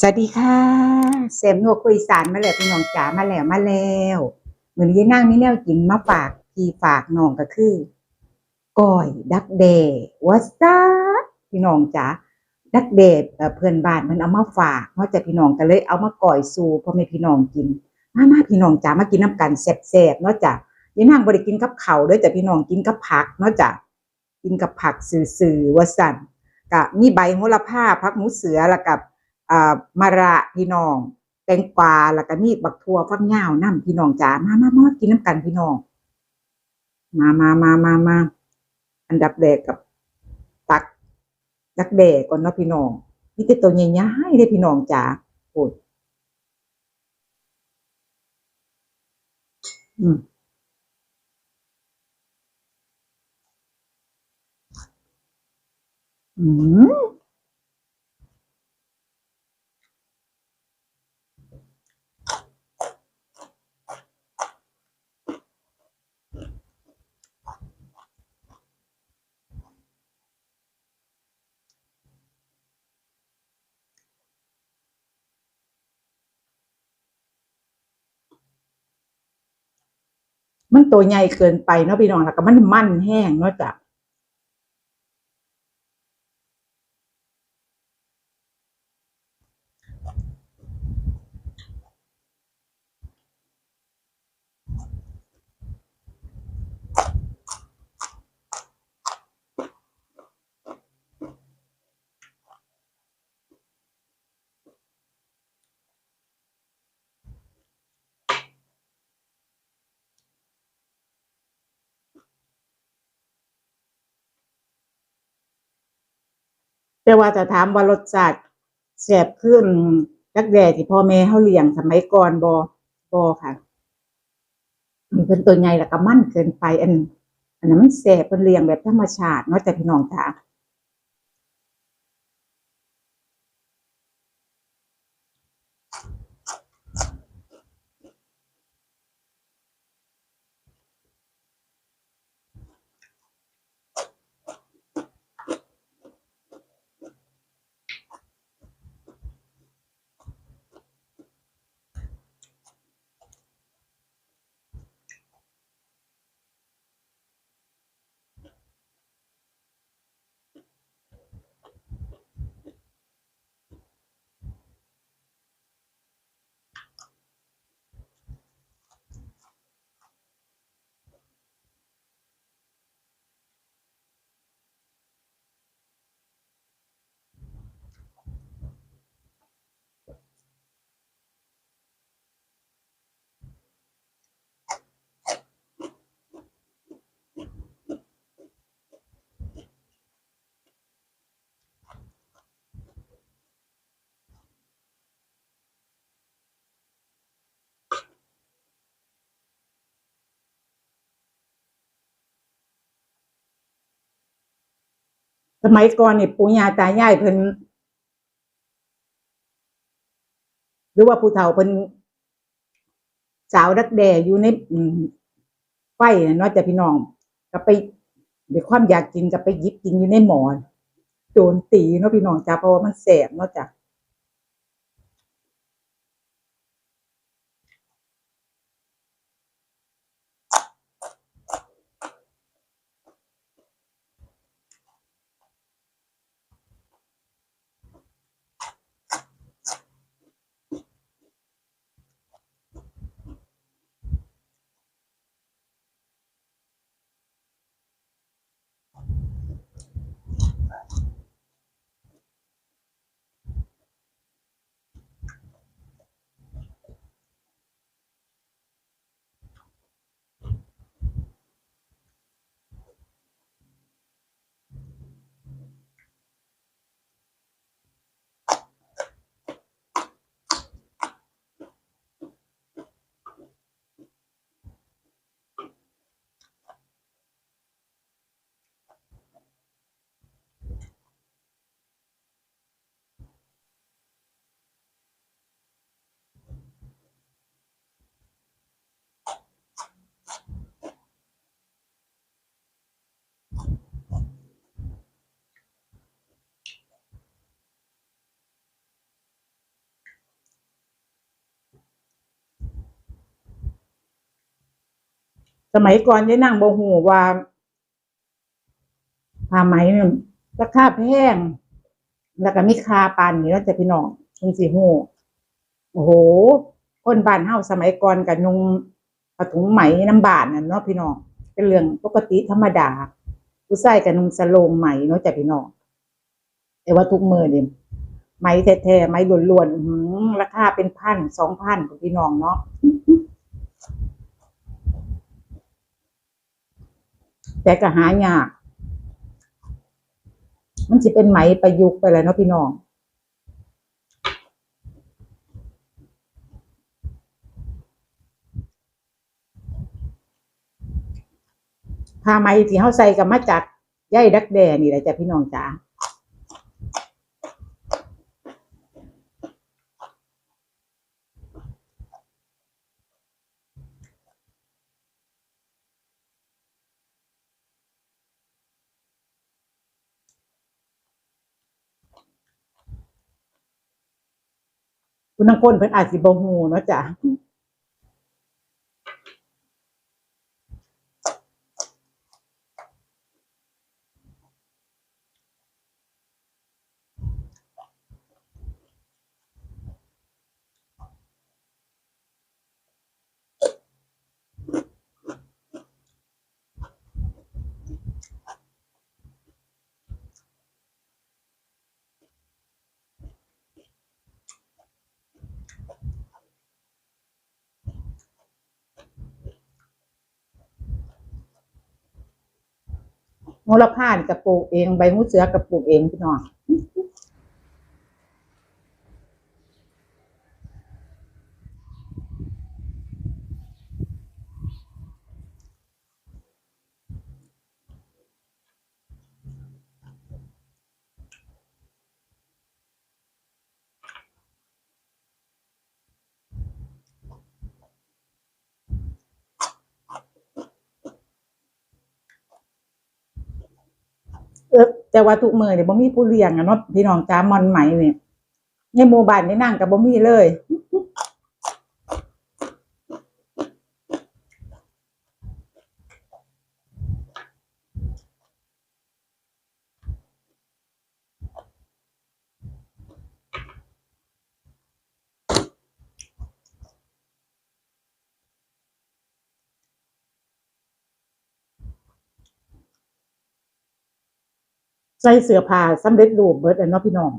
สวัสดีค่ะเซมนัวคุยสารมาแล้วพี่น้องจ๋ามาแล้วมาแล้วเหมือนยี่นั่งมีแนวกินมาฝากพี่ฝากน้องก็คือก้อยดักเดวัสดาพี่น้องจ๋าดักเดเอ่อเพื่อนบ้านมันเอามาฝากเนาะจากพี่น้องก็เลยเอามาก่อยสู่พ่อแม่พี่น้องกินมามาพี่น้องจ๋ามากินน้ำกันแซ่บๆนาะจ้ะยี่นั่งบ่ได้กินกับข้าวเด้วยแต่พี่น้องกินกับผักนาะจ้ะกินกับผักสื่อๆว่าสั่น ก็มีใบโหระพาผักหมูเสือแล้วกับอ่ามะระพี่น้อง แตงกวาแล้วก็มีบักทั่วฟักยาวน้ำพี่น้องจ๋ามามามากินน้ำกันพี่น้อง มามามามามาอันดับแรกกับตักดักแดกก่อนเนาะพี่น้องนี่แต่ตัวใหญ่ๆเลยพี่น้องจ๋าโอ้ยอืม อืมมันตัวใหญ่เกินไปเนาะพี่น้องแล้วก็มันมันแห้งเนาะจ้ะ แต่ว่าจะถามว่ารสชาติแสบขึ้นจักแด่ที่พ่อแม่เขาเลี้ยงสมัยก่อนบอบอค่ะมันเป็นตัวใหญ่แล้วก็มั่นเกินไปอันอันนั้นมันแสบเป็นเลี้ยงแบบธรรมชาติเนาะแต่พี่น้องจ๋า สมัยก่อนนี่ปู่ย่าตายายเพิ่นหรือว่าผู้เฒ่าเพิ่นสาวดักแด่อยู่ในอืไฟ่เนาะจะพี่น้องก็ไปด้วยความอยากกินก็ไปยิบกินอยู่ในหมอนโดนตีเนาะพี่น้องจ้าเพราะว่ามันแสบเนาะจ้ะ อ สมัยก่อนยายนั่งบ่ฮู้ว่าผ้าไหมเนี่ยราคาแพงแล้วก็มีคาปานนี้แล้วจะพี่น้องคงสิฮู้โอ้โห คนบ้านเฮาสมัยก่อนก็นุ่งผ้าถุงไหมน้ำบานน่ะเนาะพี่น้องเป็นเรื่องปกติธรรมดา ผู้ชายก็นุ่งสโลงไหมเนาะจ้ะพี่น้องแต่ว่าทุกมื้อนี่ยไหมแท้ๆไหมล้วนๆราคาเป็นพันสองพันพี่น้องเนาะ แต่ก็หายาก มันจะเป็นไหมประยุกต์ไปเลยเนาะพี่น้องผ้าไหมที่เขาใส่กับมาจากใยดักแด้นี่แหละจ้ะพี่น้องจ๋า คุณนังคนเพิ่นอาจสิบ่ฮู้เนาะจ้ะ โหระพานี่ก็ปลูกเอง ใบหูเสือก็ปลูกเองพี่น้อง เออแต่ว่าทุกมื้อนี่ยบ่มีผู้เลี้ยงอะเนาะพี่น้องจ้ามอนไหมเนี่ยในหมู่บ้านนี่นั่งก็บ่มีเลย ใส่เสื้อผ้าสำเร็จรูปเบิดอะเนาะพี่น้อง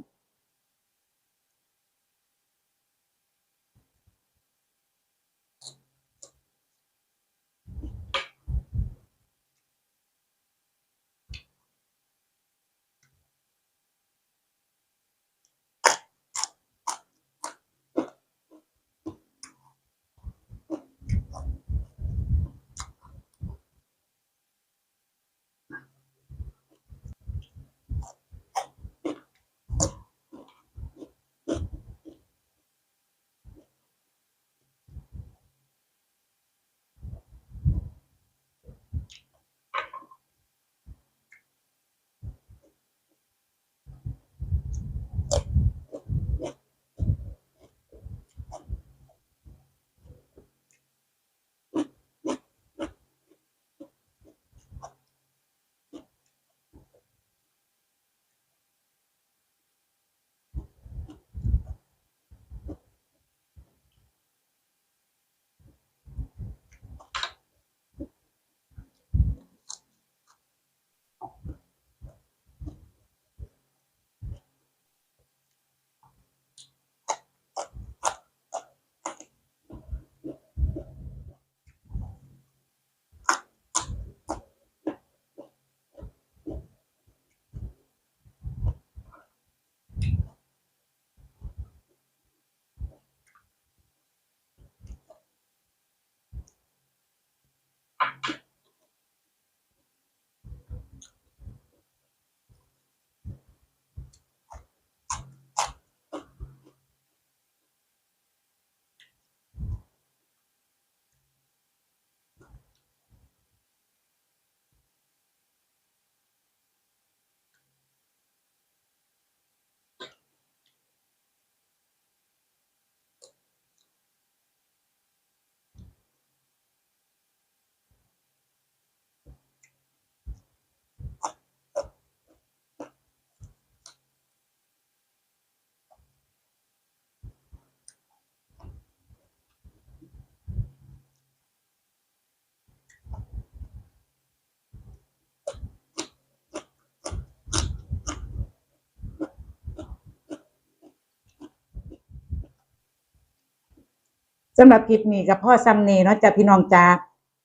สำหรับคลิปนี้กับพ่อซัมเน่เนาะจ้ะพี่น้องจ้า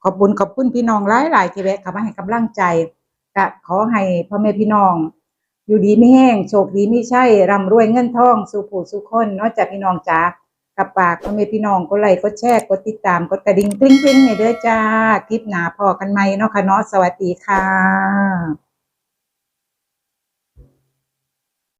ขอบคุญขอบคุณพี่น้องหลายหลายๆที่แวะเข้ามาให้กำลังใจก็ขอให้พ่อแม่พี่น้อง อยู่ดีไม่แห้งโชคดีไม่ใช่ร่ำรวยเงินทองสู่ผู้สู่คนเนาะจ้ะพี่น้องจ้ากับปากพ่อแม่พี่น้องกดไลค์กดแชร์กดติดตามกดกระดิ่งกริ๊งกริ๊งให้เด้อจ้าคลิปหนาพอกันไหมเนาะค่ะเนาะสวัสดีค่ะ